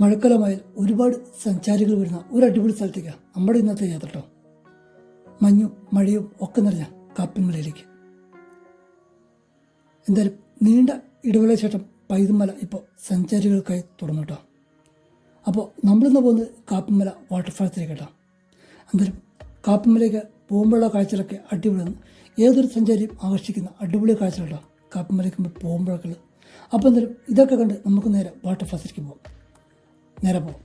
മഴക്കാലമായാൽ ഒരുപാട് സഞ്ചാരികൾ വരുന്ന ഒരു അടിപൊളി സ്ഥലത്തേക്കാണ് നമ്മുടെ ഇന്നത്തെ യാത്ര കേട്ടോ മഞ്ഞും മഴയും ഒക്കെ നിറഞ്ഞ കാപ്പിമലയിലേക്ക്. എന്തായാലും നീണ്ട ഇടവേള ശേഷം പൈതുമല ഇപ്പോൾ സഞ്ചാരികൾക്കായി തുറന്നു കേട്ടോ അപ്പോൾ നമ്മളിന്ന് പോകുന്നത് കാപ്പിമല വാട്ടർഫാൾസിലേക്ക് കേട്ടോ എന്തായാലും കാപ്പിമലയ്ക്ക് പോകുമ്പോഴുള്ള കാഴ്ചകളൊക്കെ അടിപൊളിയാണ്. ഏതൊരു സഞ്ചാരിയും ആകർഷിക്കുന്ന അടിപൊളി കാഴ്ചകളാണ് കാപ്പിമലയ്ക്ക് പോകുമ്പോഴൊക്കെ അപ്പോൾ എന്തായാലും ഇതൊക്കെ കണ്ട് നമുക്ക് നേരെ വാട്ടർഫാൾസിലേക്ക് പോകാം നേരെ പോകാം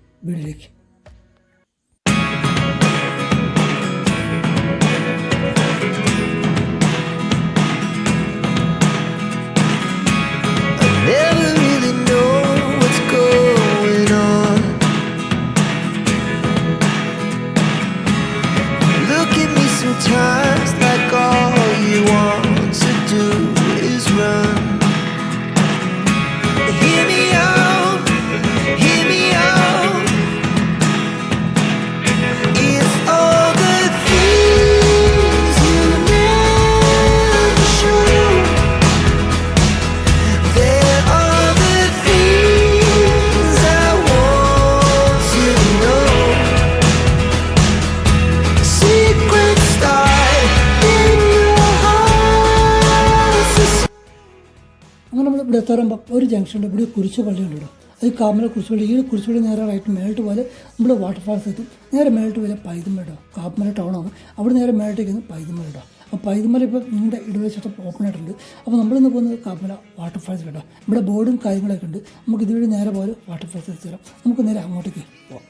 ഇവിടെ എത്താറുമ്പോൾ ഒരു ജംഗ്ഷനുണ്ട് ഇവിടെ കുരിശ് പള്ളിയുണ്ട് ഇവിടെ. അത് കാമല കുരിശുപള്ളി ഈ കുരിശുപള്ളി നേരെ റൈറ്റ് മേളിട്ട് പോലെ നമ്മുടെ വാട്ടർഫാൾസ് എത്തും. നേരെ മേളിട്ട് പോലെ പൈതമല ഇടാം കാപ്പമല ടൗണാണ് അവിടെ നേരെ മേളിട്ടേക്ക് പൈതമല ഇടാം അപ്പോൾ പൈതമല ഇപ്പോൾ നിങ്ങളുടെ ഇടവേശം ഓപ്പൺ ആയിട്ടുണ്ട്. അപ്പോൾ നമ്മളിന്ന് പോകുന്നത് കാപ്പമല വാട്ടർഫാൾസ് കേട്ടോ ഇവിടെ ബോർഡും കാര്യങ്ങളൊക്കെ ഉണ്ട്. നമുക്ക് ഇതുവഴി നേരെ പോലെ വാട്ടർഫാൾസ് എത്തിച്ചേരാം. നമുക്ക് നേരെ അങ്ങോട്ടേക്ക്. പോകാം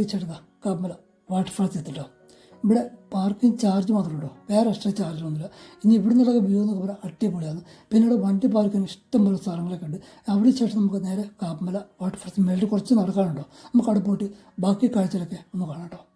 യാത്ര കാപ്പല വാട്ടർഫാൾസ് എത്തിട്ടോ. ഇവിടെ പാർക്കിംഗ് ചാർജ് മാത്രമേ ഉള്ളൂ. വേറെ എക്സ്ട്രാ ചാർജൊന്നുമില്ല ഇനി ഇവിടെ നിന്നുള്ള വ്യൂ എന്നൊക്കെ പറയാൻ അടിപൊളിയാണ്. പിന്നെ ഇവിടെ വണ്ടി പാർക്കിന് ഇഷ്ടം പോലെ സ്ഥലങ്ങളൊക്കെ ഉണ്ട്. അവിടെ ശേഷം നമുക്ക് നേരെ കാപ്പമല വാട്ടർഫാൾസ് മേളിൽ കുറച്ച് നടക്കാനുണ്ടോ? നമുക്ക് അവിടെ പോയിട്ട് ബാക്കി കാഴ്ചകളൊക്കെ ഒന്ന് കാണാം കേട്ടോ.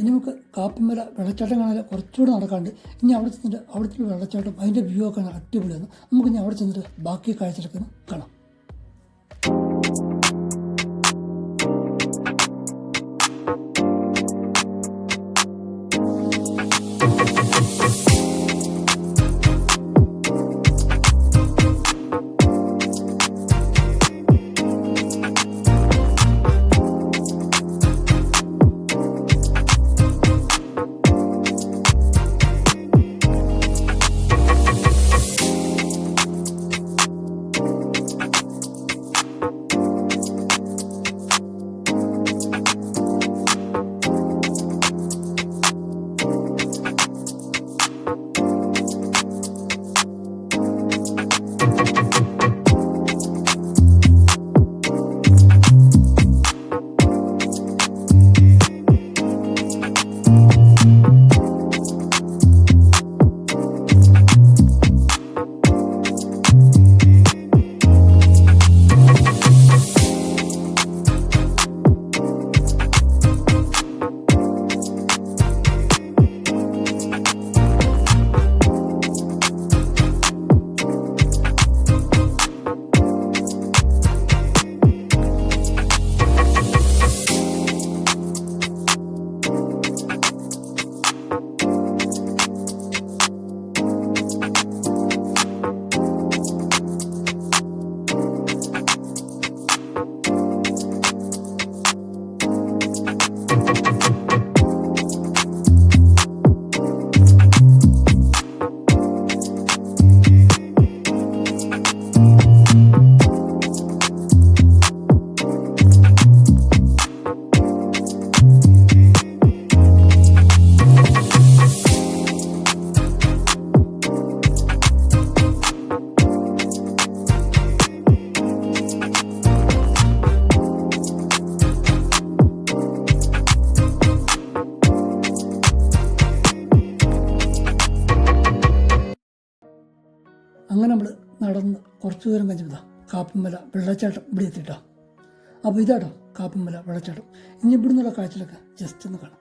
ഇനി നമുക്ക് കാപ്പിമല വെള്ളച്ചാട്ടം കാണാൻ കുറച്ചുകൂടെ നടക്കാണ്ട് ഇനി അവിടെ ചെന്നിട്ട് അവിടുത്തെ വെള്ളച്ചാട്ടം അതിന്റെ വ്യൂ ഒക്കെ അടിപൊളിയാണ് നമുക്ക് ഇനി അവിടെ ചെന്നിട്ട് ബാക്കി കാഴ്ചകളൊക്കെ ഒന്ന് കാണാം. അങ്ങനെ നമ്മൾ നടന്ന് കുറച്ച് ദൂരം കഴിഞ്ഞപ്പോൾ കാപ്പിമല വെള്ളച്ചാട്ടം ഇവിടെ എത്തിട്ടോ അപ്പോൾ ഇതാട്ടോ കാപ്പിമല വെള്ളച്ചാട്ടം. ഇനി ഇവിടുന്നുള്ള കാഴ്ചകളൊക്കെ ജസ്റ്റ് ഒന്ന് കാണാം.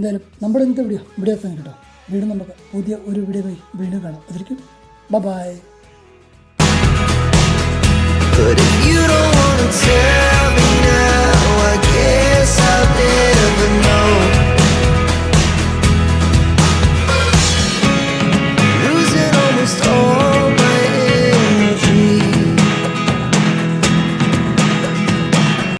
എന്തായാലും നമ്മുടെ ഇന്നത്തെ വീഡിയോ വീഡിയോ തന്നെ കേട്ടോ. വീണ്ടും നമുക്ക് പുതിയ ഒരു വീഡിയോ പോയി വീണ്ടും കാണാം. അതിരിക്കും. By But